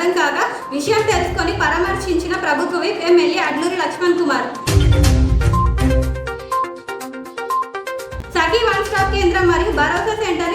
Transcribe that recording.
కాగా విషయం తెలుసుకొని పరామర్శించిన ప్రభుత్వ whip MLA Adluri Laxman Kumar. Sakhi one stop కేంద్రం మరియు భరోసా సెంటర్